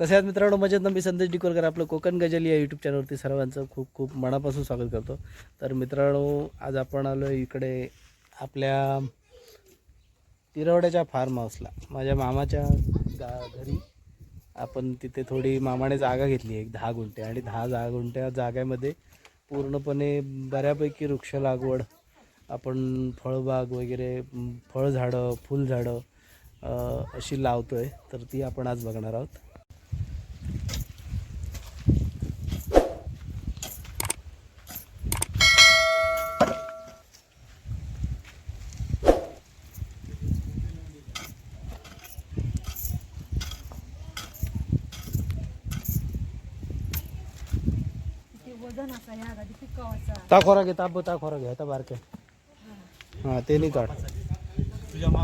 कसे आहात मित्रांनो? मजेत मी संदेश डिकोलकर आपलं कोकण गजल या यूट्यूब चॅनलवरती सर्वांचं खूप खूप मनापासून स्वागत करतो. तर मित्रांनो आज आपण आलो इकडे आपल्या तिरवड्याच्या फार्म हाऊसला माझ्या मामाच्या गा घरी आपण तिथे थोडी मामाने जागा घेतली एक दहा गुंठे. आणि दहा दहा गुंठ्या जागेमध्ये पूर्णपणे बऱ्यापैकी वृक्ष लागवड आपण फळबाग वगैरे फळझाडं फुलझाडं अशी लावतो आहे तर ती आपण आज बघणार आहोत ते वजन असा या गाडी पिकावाचा ता खोरा घे ताप ता खोरा घे आता बारके हां ते नाही काढ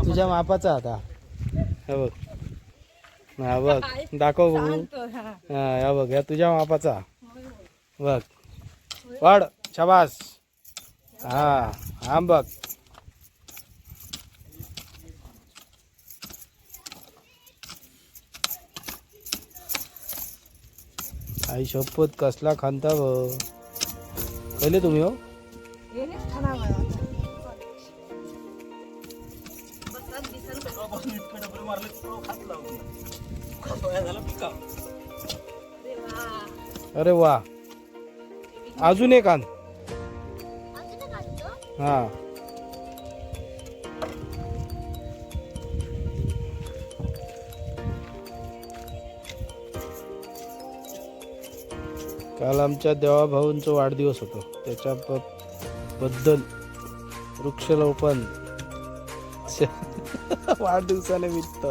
तुझ्या मापाचा आता हे बघ हा बघ दाखव बघू हा या बघ या तुझ्या मापाचा बघ वाढ शाबास हा हा बघ आई शपथ कसला खांता ब पहिले तुम्ही हो. अरे वा. अजून एक आण. हा. काल आमच्या देवाभाऊंचा वाढदिवस होतो. त्याच्या बद्दल वृक्षरोपण वाढदिवसानिमित्त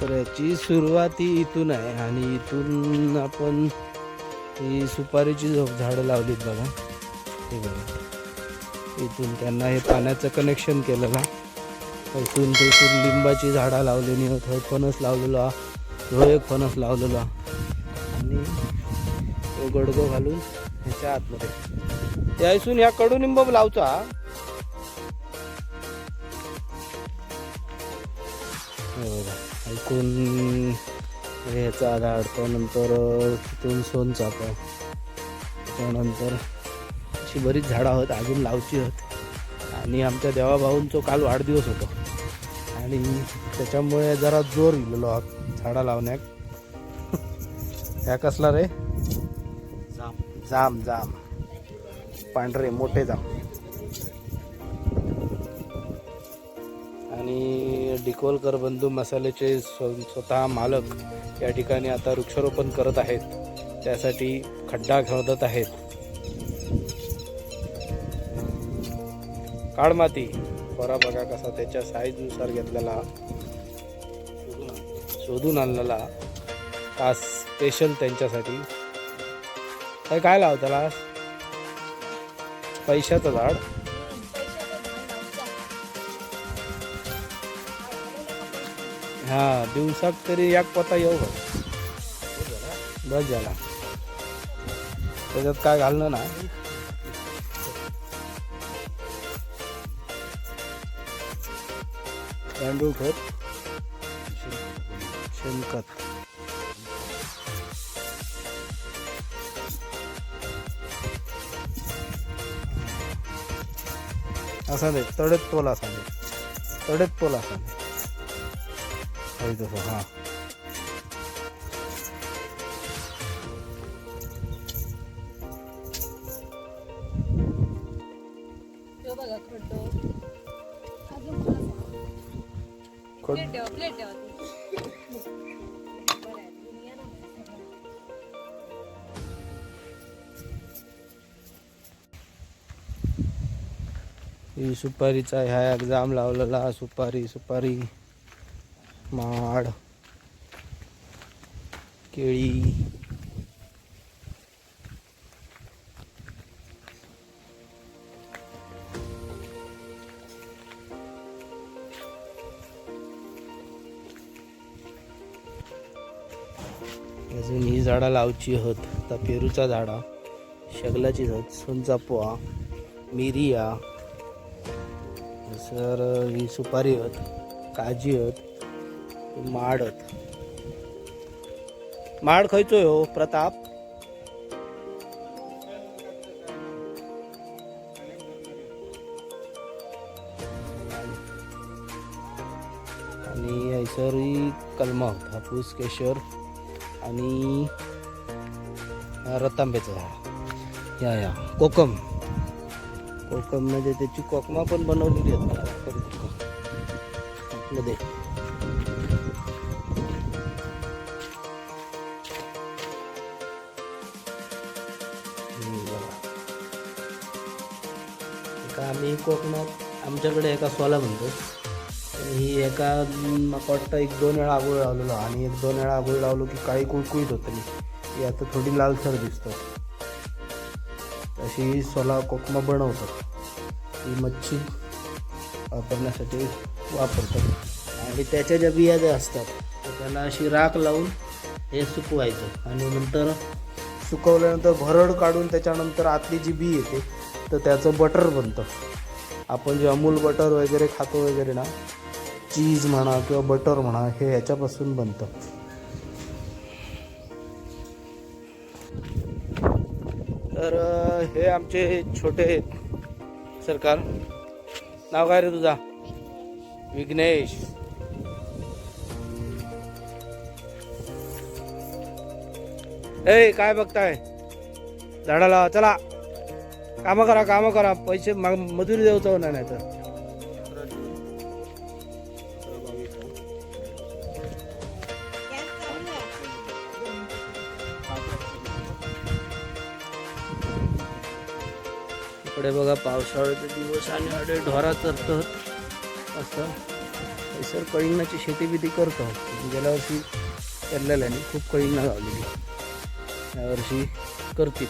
तर याची सुरुवात ही इथून आहे आणि इथून आपण ही सुपारीची झोप झाडं लावलीत बघा. हे बघा. इथून त्यांना हे पाण्याचं कनेक्शन केलेलं इथून ते इथून लिंबाची झाडं लावलेली आहेत फणस लावलेलो ह्यो एक फणस लावलेलो. आणि तो गडगो घालून ह्याच्या आतमध्ये. त्या इथून ह्या कडुनिंब लावचा. हो, ऐकून ह्याचा झाड नंतर तिथून सोनचाफा त्यानंतर अशी बरीच झाडं आहेत अजून लावची आहेत. आणि आमच्या देवाभाऊंचा काल वाढदिवस होतो. आणि त्याच्यामुळे जरा जोर गेलेलो हा झाडा लावण्याक ह्या कसला रे? जाम जाम जाम पांढरे मोठे जाम आणि डिकोलकर बंधू मसाल्याचे स्व- स्वतः मालक या ठिकाणी आता वृक्षारोपण करत आहेत. त्यासाठी खड्डा खोदत आहेत. काळ माती बरा बघा कसा त्याच्या साईजनुसार घेतलेला शोधून आणलेला. का स्पेशल त्यांच्यासाठी. काय काय लावताला? पैशाचं झाड. हा दिवसात तरी एक पता येऊ बघ. बस झाला. त्याच्यात काय घालणं ना? गांडूळ खत शेणखत. असा दे तडेत पोला असा दे तडेत पोला असा दे तसं हां. ही सुपारीचा ह्या एक जाम लावलेला सुपारी सुपारी माड केळी. अजून ही झाडं लावची होत आता पेरूचा झाडां शेगलाची हत सोनचापो मिरिया सर ही सुपारी हत काजी हत माड हत. माड खंयचो हो प्रताप. आणि हैसर ही कलमा होत हापूस केशर. आणि रतांब्याचं झाड या या. कोकम. कोकम म्हणजे त्याची कोकमा पण बनवलेली आहेत मला. मध्ये. हम्म, आम्ही कोकणात आमच्याकडे एका सोला म्हणतो. ही एका मला वाटतं एक दोन वेळा आगोळ लावलेलो. आणि एक दोन वेळा आगोळ लावलो की काही कुळकुळीत होतं मी आता थोडी लालसर दिसतं अशी सोला कोकमा बनवतात. ही मच्छी वापरण्यासाठी वापरतात. आणि त्याच्या ज्या बिया ज्या असतात तर त्याला अशी राख लावून हे सुकवायचं. आणि नंतर सुकवल्यानंतर भरड काढून त्याच्यानंतर आतली जी बी येते तर त्याचं बटर बनतं. आपण जे अमूल बटर वगैरे खातो वगैरे ना चीज म्हणा किंवा बटर म्हणा हे ह्याच्यापासून बनतं. तर हे आमचे छोटे सरकार. नाव काय रे तुझा? विघ्नेश. ए काय बघताय? झाडाला चला. कामं करा कामं करा. पैसे मग मजुरी द्यायचं नाही नाही तर इकडे बघा पावसाळ्याचे दिवस आणि अडे ढोरा चरतो असं सर कळिंगणाची शेती बिती करतो. गेल्या वर्षी केलेल्या खूप कळिंगणा लावलेली. यावर्षी करतील.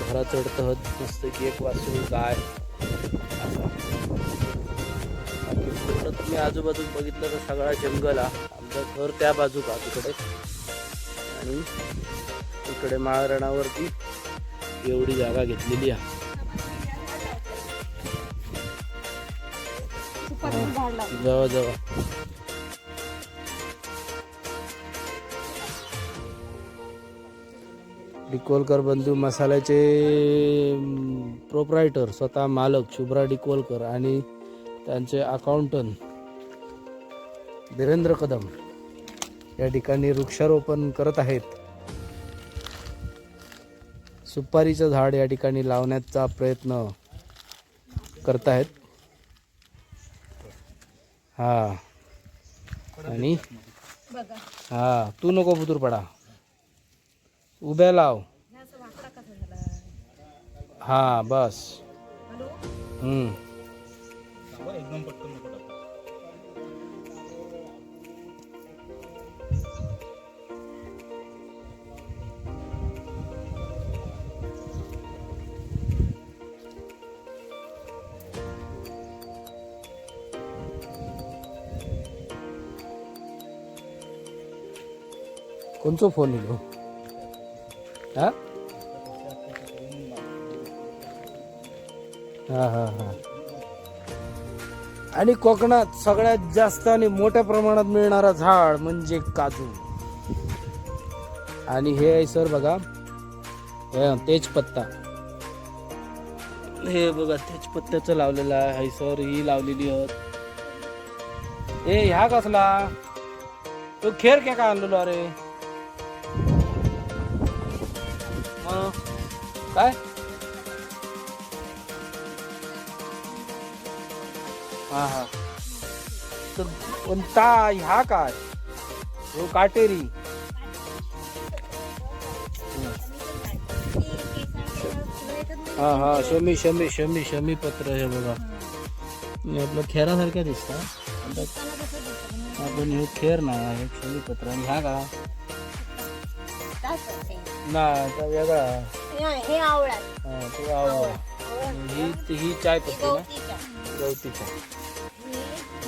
ढोरा चढतात मस्त की एक वासरू गाय. असं तुम्ही आजूबाजूला बघितलं तर सगळा जंगल हा. आमचं घर त्या बाजू का तिकडे आणि इकडे माळरणावरती एवढी जागा घेतलेली आहे. जवळ जवळ डिकोलकर बंधू मसाल्याचे प्रोप्रायटर स्वतः मालक शुभ्रा डिकोलकर आणि त्यांचे अकाउंटंट धीरेंद्र कदम या ठिकाणी वृक्षारोपण करत आहेत. सुपारीचं झाड या ठिकाणी लावण्याचा प्रयत्न करत आहेत. हा. आणि? हा. तू नको बुतूर पडा. उभ्या लाव. हे बस. हम्म. कोणचो फोन येलो हा? हा हा हा. आणि कोकणात सगळ्यात जास्त आणि मोठ्या प्रमाणात मिळणारा झाड म्हणजे काजू. आणि हे आहे सर बघा हे तेजपत्ता. हे बघा तेजपत्त्याचं लावलेलं आहे सर ही लावलेली आहेत ए ह्या कसला? तो खेर काय काय आणलेलो अरे? काय? हा हा. तर कोणता ह्या काय? हो काटेरी. हा हा. शमी शमी शमी शमी पत्र हे बघा. आपलं खेरासारख्या दिसता. आपण हे खेर ना हे शमी पत्र. आणि ह्या का? ना त्या हे आवळा हा तो ही ही चाय पत्ती ना? गवतीचा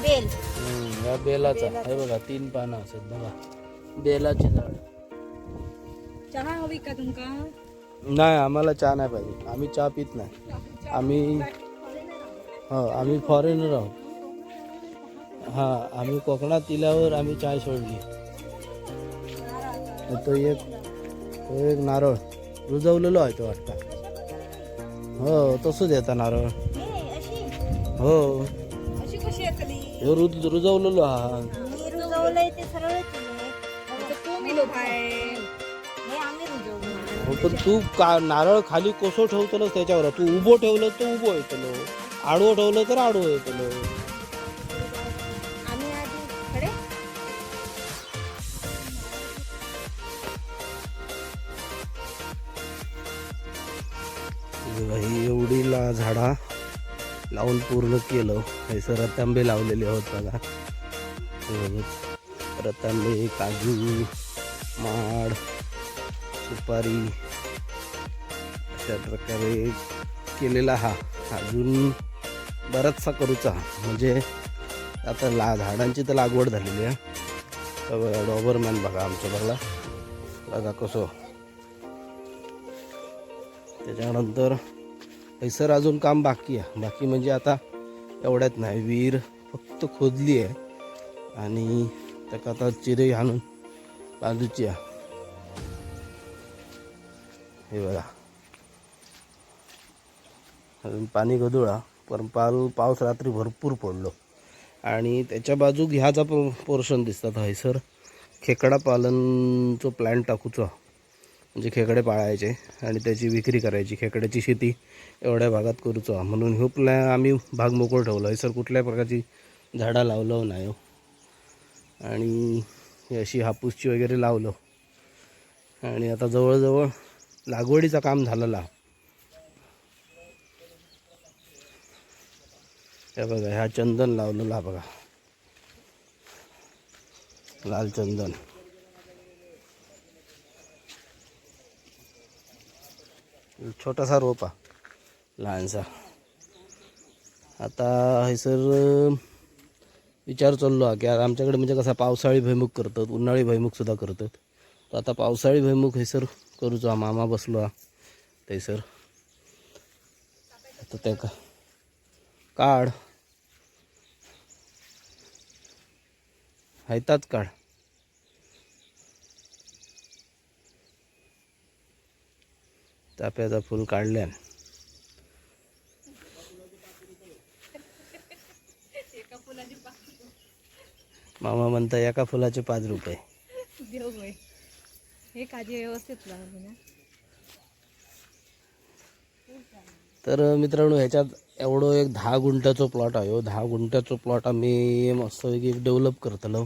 बेल. हम्म, या बेलाचा. हे बघा तीन पानं असत बघा. बेलाची झाड. चहा हवी का तुमका? नाही आम्हाला चहा नाही पाहिजे. आम्ही चहा पित नाही. आम्ही हो आम्ही फॉरेनर आहोत. हां आम्ही कोकणात इल्यावर आम्ही चाय सोडली. तर तो एक तो एक नारळ. रुजवलेलो आहे तो वाटतं. हो तसंच येतं नारळ. हो. रुज रुजवलेलो हा. हो पण तू का नारळ खाली कसं ठेवतलंस त्याच्यावर. तू उभं ठेवलं तर उभं येतलो आडवं ठेवलं तर आडवं येतलो झाडा लावून पूर्ण केलं. हे सर रतांबे लावलेले आहोत बघा. रतांबे काजू माड सुपारी अशा प्रकारे केलेला हा. अजून बराचसा करूचा म्हणजे आता ला झाडांची तर लागवड झालेली आहे. बघा डॉबरमॅन बघा आमचं बघा. बघा कसं. त्याच्यानंतर हैसर अजून काम बाकी आहे. बाकी म्हणजे आता एवढ्यात नाही. विहीर फक्त खोदली आहे. आणि त्याका आता चिरे आणून बाजूची आहे. हे बघा. अजून पाणी गदुळा पण पाल पाऊस रात्री भरपूर पडलो. आणि त्याच्या बाजूक ह्याचा पोर्शन दिसतात. हयसर खेकडा पालनचं प्लॅन टाकूचा. म्हणजे खेकडे पाळायचे आणि त्याची विक्री करायची. खेकड्याची शेती एवढ्या भागात करूचो म्हणून ह्यो प्लॅ आम्ही भाग मोकळ ठेवला. सर कुठल्याही प्रकारची झाडं लावलं नाही हो. आणि अशी हापूसची वगैरे लावलं. आणि आता जवळजवळ लागवडीचं काम झालेला आहे. हे बघा ह्या चंदन लावलेला बघा. लाल चंदन. छोटासा रोपा लहानसा. आता हैसर विचार चाललो हा की आता आमच्याकडे म्हणजे कसा पावसाळी भैमुख करतात उन्हाळी भैमुख सुद्धा करतात. तर आता पावसाळी भैमुख हयसर करूचो हा मामा बसलो हा थंयसर आता ते का काढ. हायताच काढ. चाफ्याचा फुल काढल्यान मामा म्हणता एका फुलाचे पाच रुपये. हे काजी व्यवस्थित ना तर मित्रांनो ह्याच्यात एवढं एक दहा गुंठ्याचं प्लॉट आहे हो. दहा गुंठ्याचं प्लॉट आम्ही मस्तपैकी डेव्हलप करतलो.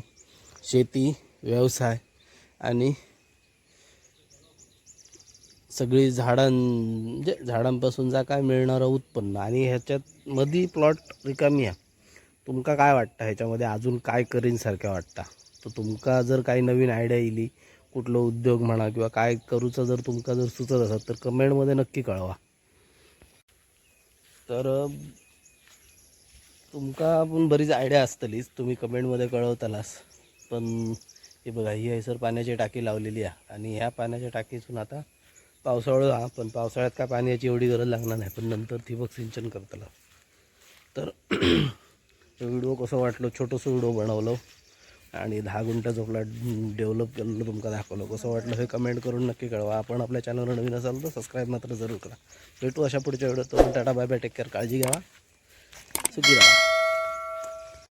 शेती व्यवसाय आणि सगळी झाडां म्हणजे झाडांपासून जा काय मिळणारं उत्पन्न. आणि ह्याच्यात मधी प्लॉट रिकामी आहे. तुमका काय वाटतं? ह्याच्यामध्ये अजून काय करीनसारखं वाटतं? तर तुमका जर काही नवीन आयडिया इली कुठलं उद्योग म्हणा किंवा काय करूचं जर तुमका जर सुचत असत तर कमेंटमध्ये नक्की कळवा. तर तुमका पण बरीच आयडिया असतलीच. तुम्ही कमेंटमध्ये कळवतालाच पण हे बघा ही हैसर पाण्याची टाकी लावलेली आहे. आणि ह्या पाण्याच्या टाकीतून आता पावसाळा हा पण पावसाळ्यात काय पाण्याची एवढी गरज लागणार नाही पण नंतर ठिबक सिंचन करताना. तर व्हिडिओ कसं वाटलं छोटंसं व्हिडिओ बनवलं आणि दहा गुंठ्याचं प्लॉट डेव्हलप केलेलं तुमका दाखवलं. कसं वाटलं हे कमेंट करून नक्की कळवा. आपण आपल्या चॅनलवर नवीन असाल तर सबस्क्राईब मात्र जरूर करा. भेटू अशा पुढच्या व्हिडिओ तर tata bye bye take care काळजी घ्या. सुखी राहा.